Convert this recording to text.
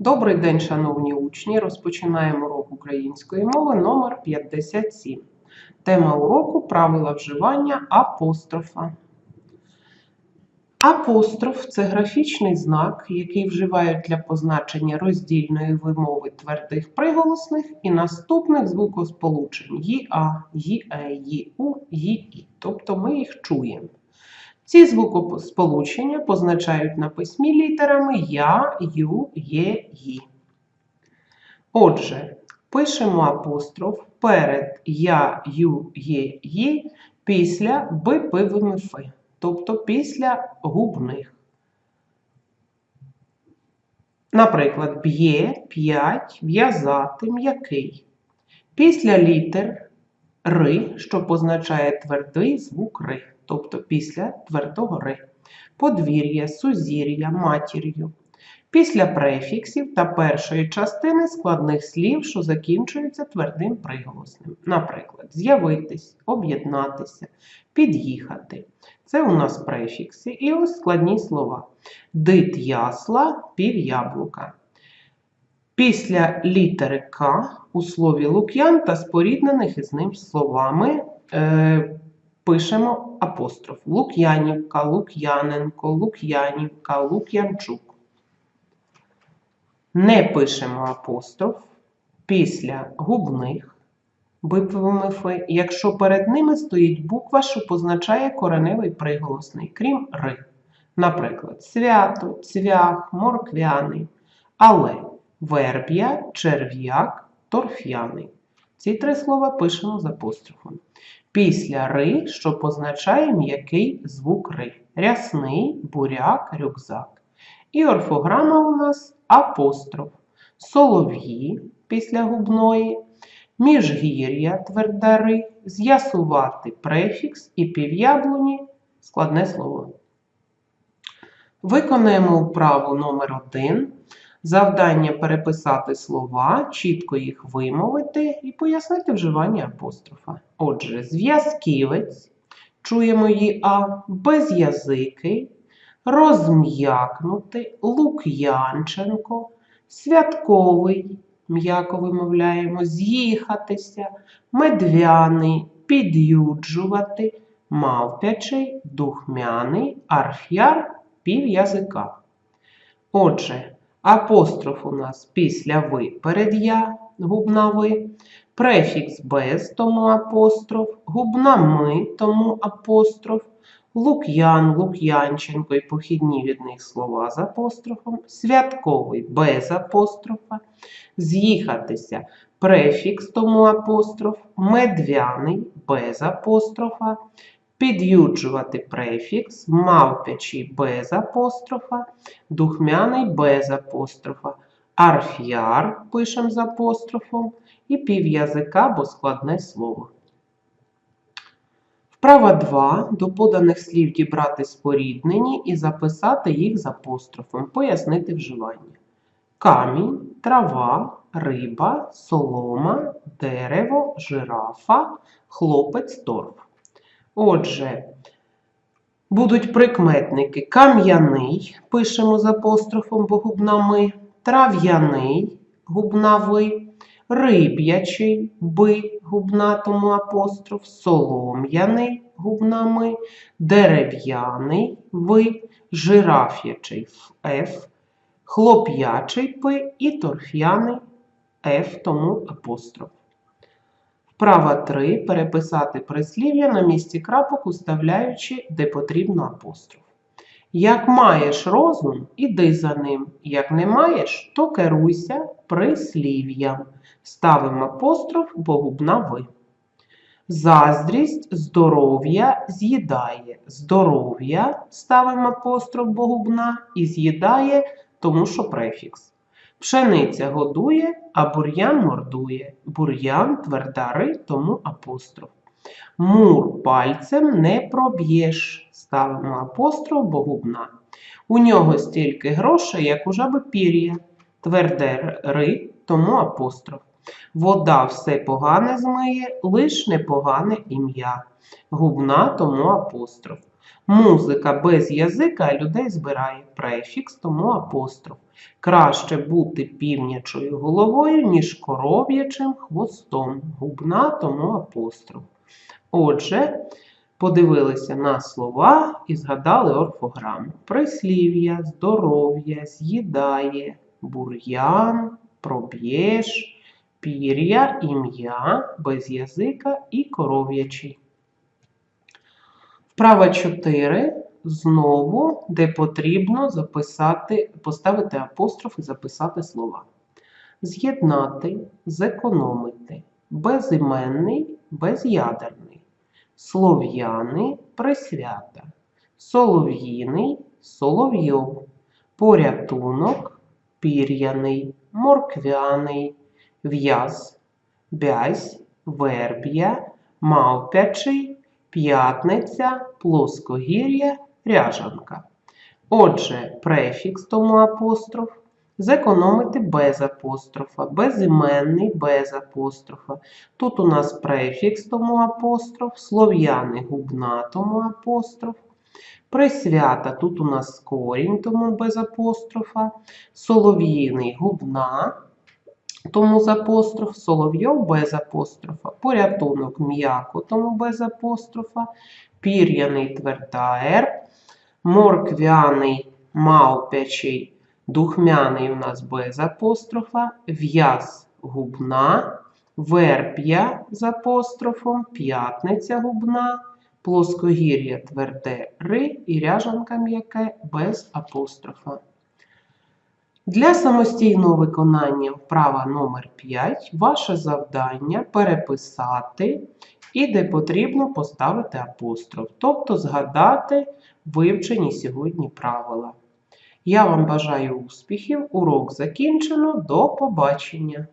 Добрий день, шановні учні! Розпочинаємо урок української мови номер 57. Тема уроку правила вживання апострофа. Апостроф це графічний знак, який вживають для позначення роздільної вимови твердих приголосних і наступних звукосполучень ї-а, ї-е. Тобто ми їх чуємо. Ці звукосполучення позначають на письмі літерами Я, Ю, Є, Ї. Отже, пишемо апостроф перед Я, Ю, Є, Ї після Б, П, Ф, тобто після губних. Наприклад, б'є, п'ять, в'язати, м'який. Після літер ри, що позначає твердий звук ри тобто після твердого ри, подвір'я, сузір'я, матір'ю, після префіксів та першої частини складних слів, що закінчуються твердим приголосним. Наприклад, з'явитись, об'єднатися, під'їхати. Це у нас префікси і ось складні слова. Дит ясла, пів яблука. Після літери К у слові лук'ян та споріднених із ним словами. Е, пишемо апостроф. Лук'янівка, Лук'яненко, Лук'янівка, Лук'янчук. Не пишемо апостроф після губних БПВМФ, якщо перед ними стоїть буква, що позначає кореневий приголосний, крім ри. Наприклад, свято, цвях, морквяний, але верб'я, черв'як, торф'яний. Ці три слова пишемо з апострофом. Після ри, що позначає м'який звук ри. Рясний, буряк, рюкзак. І орфограма у нас апостроф. Солов'ї після губної, міжгір'я тверда ри, з'ясувати префікс і пів'яблуні складне слово. Виконаємо вправу номер 1 Завдання переписати слова, чітко їх вимовити і пояснити вживання апострофа. Отже, зв'язківець, чуємо її А, без'язикий, розм'якнутий, Лук'янченко, святковий, м'яко вимовляємо, з'їхатися, медвяний, під'юджувати, мавпячий, духмяний, арф'яр, пів'язика. Отже, Апостроф у нас після ви перед я, губна ви, префікс без, тому апостроф, губна ми, тому апостроф, лук'ян, лук'янченко і похідні від них слова з апострофом, святковий без апострофа, з'їхатися префікс, тому апостроф, медвяний без апострофа, під'юджувати префікс, мавпячий без апострофа, духмяний без апострофа, арф'яр пишемо з апострофом і пів'язика, бо складне слово. Вправа 2. До поданих слів дібрати споріднені і записати їх з апострофом, пояснити вживання. Камінь, трава, риба, солома, дерево, жирафа, хлопець, торф. Отже, будуть прикметники. Кам'яний, пишемо з апострофом, бо губна ми, трав'яний, губна ви, риб'ячий, би, губна тому апостроф, солом'яний, губна ми, дерев'яний, ви, жираф'ячий Ф, хлоп'ячий пи. І торф'яний Ф, тому апостроф. Вправа 3. Переписати прислів'я на місці крапок, уставляючи, де потрібно апостроф. Як маєш розум, іди за ним. Як не маєш, то керуйся прислів'ям. Ставимо апостроф, бо губна ви. Заздрість здоров'я з'їдає. Здоров'я ставимо апостроф, бо губна і з'їдає, тому що префікс. Пшениця годує, а бур'ян мордує. Бур'ян твердари, тому апостроф. Мур пальцем не проб'єш. Ставимо апостроф, бо губна. У нього стільки грошей, як у жаби пір'я. Тверде ри, тому апостроф. Вода все погане змиє, лиш непогане ім'я. Губна, тому апостроф. Музика без язика людей збирає префікс, тому апостроф. Краще бути півнячою головою, ніж коров'ячим хвостом. Губна, тому апостроф. Отже, подивилися на слова і згадали орфограму. Прислів'я, здоров'я, з'їдає, бур'ян, проб'єш, пір'я, ім'я, без язика і коров'ячий. Вправа 4. Знову, де потрібно записати, поставити апостроф і записати слова. З'єднати, зекономити, безіменний, безядерний, слов'яний, присвята, солов'їний, соловйов, порятунок, пір'яний, морквяний, в'яз, бязь, верб'я, мавпячий, п'ятниця, плоскогір'я, ряжанка. Отже, префікс тому апостроф. Зекономити без апострофа, безіменний без апострофа. Тут у нас префікс тому апостроф, слов'яни губна тому апостроф. Присвята тут у нас корінь, тому без апострофа. Солов'їний губна, тому з апостроф, соловйов без апострофа. Порятунок м'яко, тому без апострофа. Пір'яний тверда Р. Морквяний мавпячий Духмяний у нас без апострофа, в'яз губна, верб'я з апострофом, п'ятниця губна, плоскогір'я тверде ри і ряжанка м'яке без апострофа. Для самостійного виконання вправа номер 5 ваше завдання переписати і де потрібно поставити апостроф, тобто згадати вивчені сьогодні правила. Я вам бажаю успіхів. Урок закінчено. До побачення!